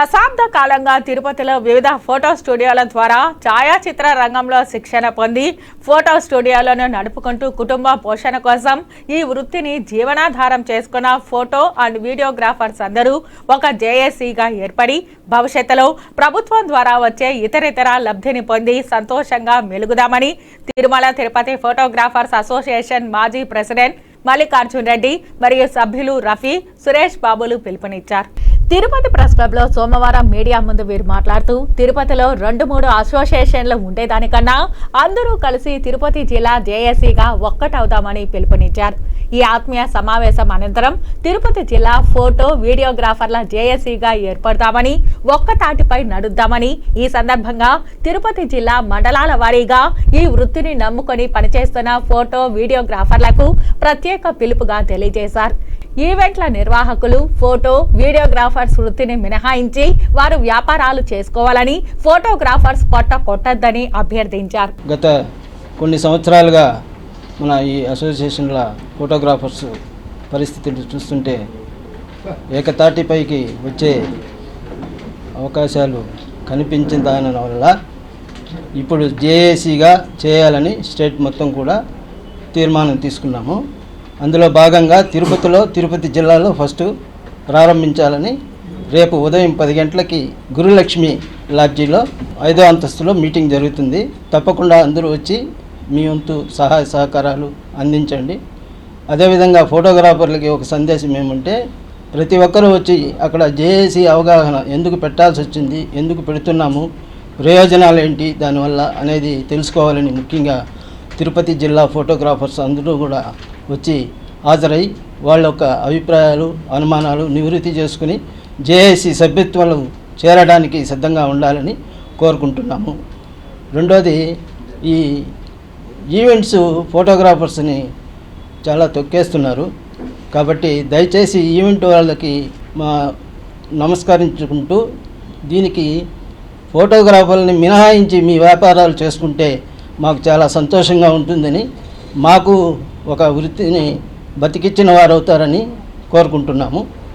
దశాబ్ద కాలంగా తిరుపతిలో వివిధ ఫోటో స్టూడియోల ద్వారా ఛాయాచిత్ర రంగంలో శిక్షణ పొంది ఫోటో స్టూడియోలను నడుపుకుంటూ కుటుంబ పోషణ కోసం ఈ వృత్తిని జీవనాధారం చేసుకున్న ఫోటో అండ్ వీడియోగ్రాఫర్స్ అందరూ ఒక జేఏసీగా ఏర్పడి భవిష్యత్తులో ప్రభుత్వం ద్వారా వచ్చే ఇతరితర లబ్ధిని పొంది సంతోషంగా మెలుగుదామని తిరుమల తిరుపతి ఫోటోగ్రాఫర్స్ అసోసియేషన్ మాజీ ప్రెసిడెంట్ మల్లికార్జున్ రెడ్డి మరియు సభ్యులు రఫీ సురేష్ బాబులు పిలుపునిచ్చారు. తిరుపతి ప్రెస్ క్లబ్లో సోమవారం మీడియా ముందు వీరు మాట్లాడుతూ తిరుపతిలో రెండు మూడు అసోసియేషన్లు ఉండేదానికన్నా అందరూ కలిసి తిరుపతి జిల్లా జేఏసీగా ఒక్కటవుదామని పిలుపునిచ్చారు. ఈ ఆత్మీయ సమావేశం అనంతరం తిరుపతి జిల్లా ఫోటో వీడియోగ్రాఫర్ల జేఏసీగా ఏర్పడతామని ఒక్కతాటిపై నడుద్దామని ఈ సందర్భంగా తిరుపతి జిల్లా మండలాల వారీగా ఈ వృత్తిని నమ్ముకొని పనిచేస్తున్న ఫోటో వీడియోగ్రాఫర్లకు ప్రత్యేక పిలుపుగా తెలియజేశారు. ఈవెంట్ల నిర్వాహకులు ఫోటో వీడియోగ్రాఫర్స్ వృత్తిని మినహాయించి వారు వ్యాపారాలు చేసుకోవాలని ఫోటోగ్రాఫర్స్ పొట్ట కొట్టద్దని అభ్యర్థించారు. గత కొన్ని సంవత్సరాలుగా మన ఈ అసోసియేషన్ల ఫోటోగ్రాఫర్స్ పరిస్థితులు చూస్తుంటే ఏకతాటిపైకి వచ్చే అవకాశాలు కనిపించిన దాని వల్ల ఇప్పుడు జేఏసీగా చేయాలని స్టేట్ మొత్తం కూడా తీర్మానం తీసుకున్నాము. అందులో భాగంగా తిరుపతిలో తిరుపతి జిల్లాలో ఫస్ట్ ప్రారంభించాలని రేపు ఉదయం పది గంటలకి గురులక్ష్మి లాడ్జీలో ఐదో అంతస్తులో మీటింగ్ జరుగుతుంది. తప్పకుండా అందరూ వచ్చి మీ వంతు సహాయ సహకారాలు అందించండి. అదేవిధంగా ఫోటోగ్రాఫర్లకి ఒక సందేశం ఏమంటే ప్రతి ఒక్కరూ వచ్చి అక్కడ జేఏసీ అవగాహన ఎందుకు పెట్టాల్సి వచ్చింది ఎందుకు పెడుతున్నాము ప్రయోజనాలు ఏంటి దానివల్ల అనేది తెలుసుకోవాలని ముఖ్యంగా తిరుపతి జిల్లా ఫోటోగ్రాఫర్స్ అందరూ కూడా వచ్చి హాజరై వాళ్ళ యొక్క అభిప్రాయాలు అనుమానాలు నివృత్తి చేసుకుని జేఏసీ సభ్యత్వాలు చేరడానికి సిద్ధంగా ఉండాలని కోరుకుంటున్నాము. రెండోది ఈ ఈవెంట్స్ ఫోటోగ్రాఫర్స్ని చాలా తొక్కేస్తున్నారు. కాబట్టి దయచేసి ఈవెంట్ వాళ్ళకి మా నమస్కరించుకుంటూ దీనికి ఫోటోగ్రాఫర్ని మినహాయించి మీ వ్యాపారాలు చేసుకుంటే మాకు చాలా సంతోషంగా ఉంటుందని మాకు ఒక వృత్తిని బతికిచ్చిన వారు అవుతారని కోరుకుంటున్నాము.